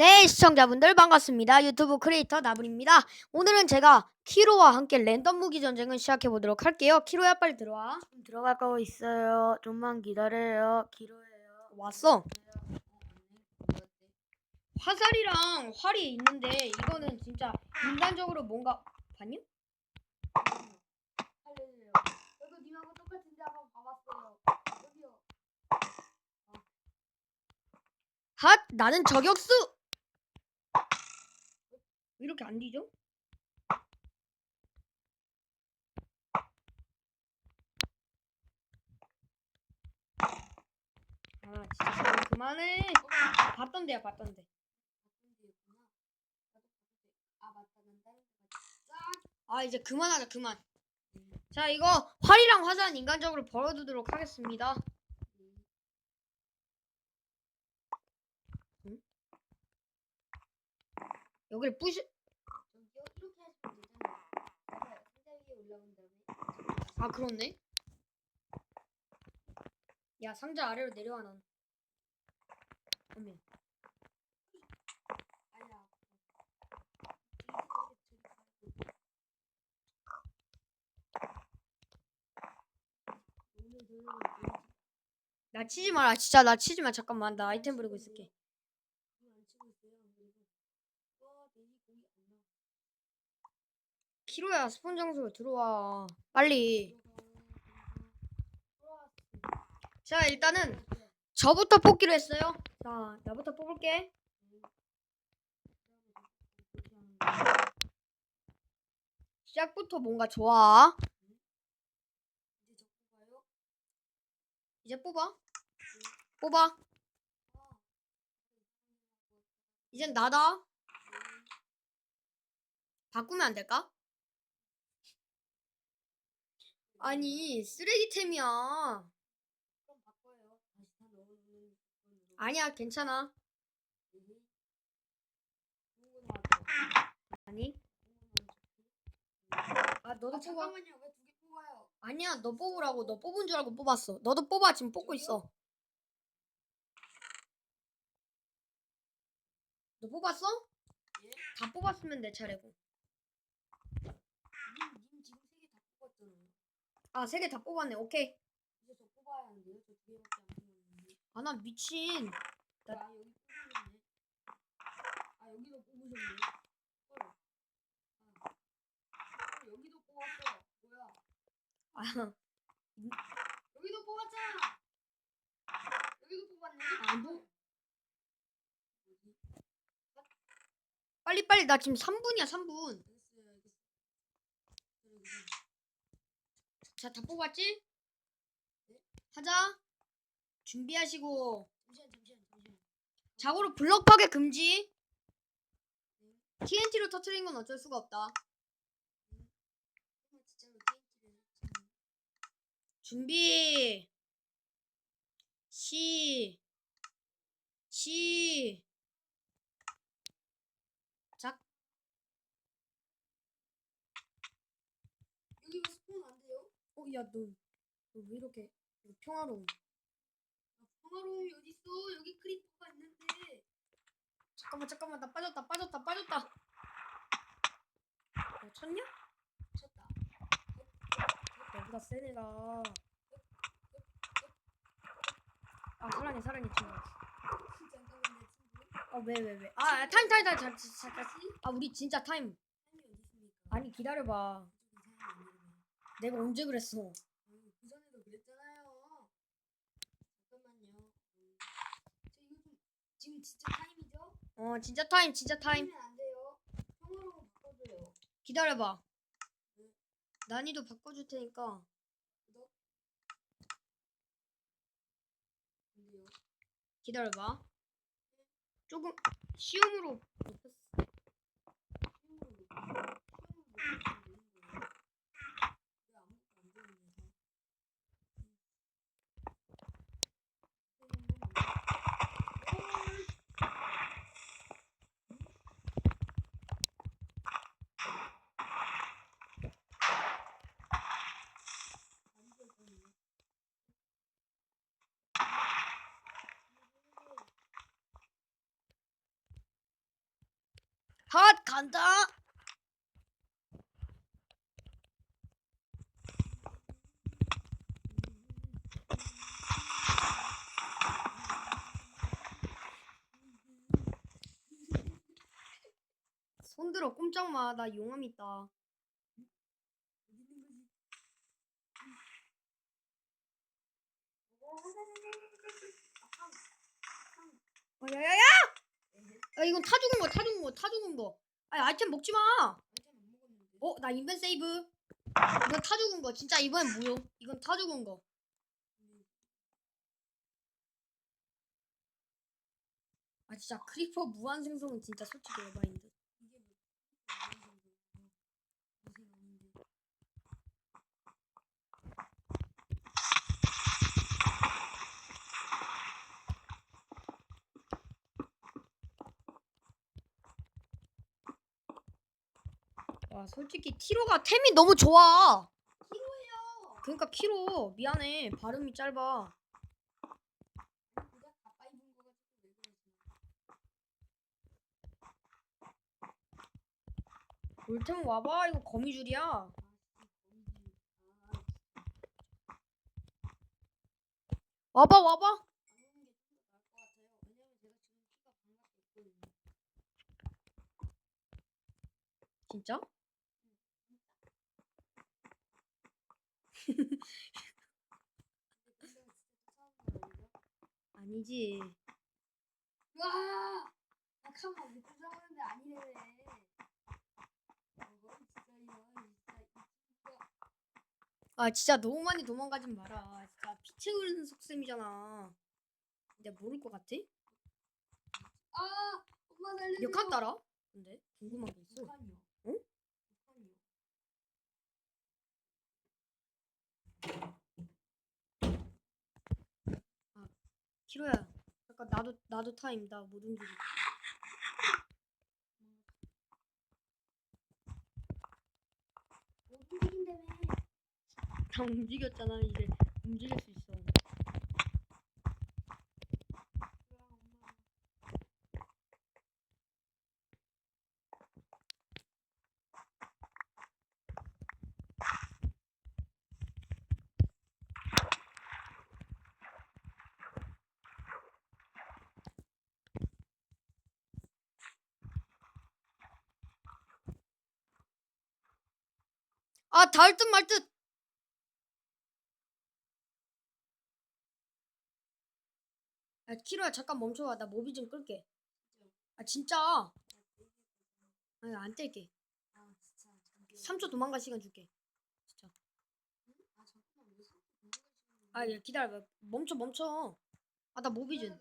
네, 시청자분들 반갑습니다. 유튜브 크리에이터 나블입니다. 오늘은 제가 키로와 함께 랜덤 무기 전쟁을 시작해 보도록 할게요. 키로야 빨리 들어와. 들어갈 거 있어요. 좀만 기다려요. 길어요. 왔어. 화살이랑 활이 있는데 이거는 진짜 인간적으로 뭔가 봤냐? 살려주세요. 저도 님하고 똑같은데 한번 봐봤어요. 여기요. 핫! 나는 저격수! 왜 이렇게 안 뒤져? 아 진짜 그만해 봤던 데야 봤던 데. 아 맞다. 난 다른 거아 이제 그만하자 그만. 자 이거 활이랑 화산 인간적으로 벌어두도록 하겠습니다. 응? 여기를 다음에. 아 그렇네. 야 상자 아래로 내려와 넌. 어메. 나 치지 마라 진짜 나 치지 마 잠깐만 나 아이템 부리고 있을게. 키로야 스폰 장소로 들어와 빨리. 자 일단은 저부터 뽑기로 했어요. 자 나부터 뽑을게. 시작부터 뭔가 좋아. 이제 뽑아. 뽑아. 이젠 나다. 바꾸면 안 될까? 아니 쓰레기템이야. 그럼 바꿔요. 다시 다 넣어놓는 조건으로. 아니야 괜찮아. 네. 좋은 거 나왔죠. 아니. 아 너도 아 뽑아. 잠깐만요. 왜 두 개 뽑아요? 아니야 너 뽑으라고 너 뽑은 줄 알고 뽑았어. 너도 뽑아 지금 뽑고 있어. 너 뽑았어? 예? 다 뽑았으면 내 차례고. 님, 님 지금 세 개 다 뽑았잖아요. 아 세 개 다 뽑았네. 오케이. 이제 저 뽑아야 하는데요. 저 두 개밖에 안 뽑았는데. 아 나 미친. 아 여기 뽑으셨네. 아 여기도 뽑으셨네. 헐. 아. 어, 여기도 뽑았어. 뭐야? 아 여기도 뽑았잖아. 여기도 뽑았네. 아, 뭐? 빨리 빨리 나 지금 3분이야 3분. 알겠어요. 알겠어요. 그래, 그래. 자 다 뽑았지? 하자. 준비하시고. 잠시만 잠시만 잠시만. 자고로 블럭 파괴 금지. TNT로 터트린 건 어쩔 수가 없다. 지금 준비. 시. 시. 작. 여기 왜 스폰 안 돼요? 어, 야, 너, 너 왜 이렇게 평화로워? 아, 평화로움이 어디 있어? 여기 크리퍼가 있는데. 잠깐만, 잠깐만, 나 빠졌다, 빠졌다, 빠졌다. 야, 쳤냐? 쳤다. 너보다 센 애가. 아, 사랑해, 사랑해, 친구. 잠깐만 내 친구. 아, 왜, 왜, 왜? 아, 아, 타임, 타임, 타임, 잠, 잠, 잠. 아, 우리 진짜 타임. 한이 어디 있습니까? 아니, 기다려봐. 내려가요. 내가 언제 그랬어? 아유, 그 전에도 그랬잖아요. 잠깐만요. 음. 저 이거 좀 지금 진짜 타임이죠? 어, 진짜 타임, 진짜 타임. 안 돼요. 평화로움 바꿔줘요. 기다려봐. 난이도 바꿔줄 테니까. 기다려봐. 조금 쉬움으로. 힘으로 놓고 되는 핫 간다. 손들어 꼼짝 마. 나 용암 있다. 어, 야야야! 야 이건 타 죽은 거, 타 죽은 거, 타 죽은 거. 아니 아이템 먹지 마. 어, 나 인벤 세이브. 이건 타 죽은 거. 진짜 이번엔 무효. 이건 타 죽은 거. 아 진짜 크리퍼 무한 생성은 진짜 솔직히 에바인데. 이게 뭐 무슨 정도 무슨 아닌데. 와 솔직히 키로가 템이 너무 좋아. 키로예요. 그러니까 키로 미안해 발음이 짧아. 올템 와봐 이거 거미줄이야. 아 진짜 거미줄. 아 와봐 와봐. 안오 아니지. 와! 잠깐만 왜 쫓아오는데 아니래. 어거 진짜요. 진짜 아 진짜 너무 많이 도망가진 마라. 진짜 피 채우는 속셈이잖아. 내가 모를 것 같아? 아! 엄마 살려줘. 몇칸 따라? 근데 궁금한 게 있어. 키로야. 잠깐 나도 나도 타임 나 못 움직여. 못 움직인다며. 다 움직였잖아 이제 움직일 수 있어. 아 닿을 듯 말 듯. 야 키로야 잠깐 멈춰봐 나 모비 좀 끌게. 아 진짜. 아, 아니 안 뗄게. 아 진짜 잠깐. 3초 도망갈 시간 줄게. 진짜. 아 잠깐만 왜 자꾸 공격을 시키는 아 야, 기다려 봐. 멈춰 멈춰. 아 나 모비즌. 나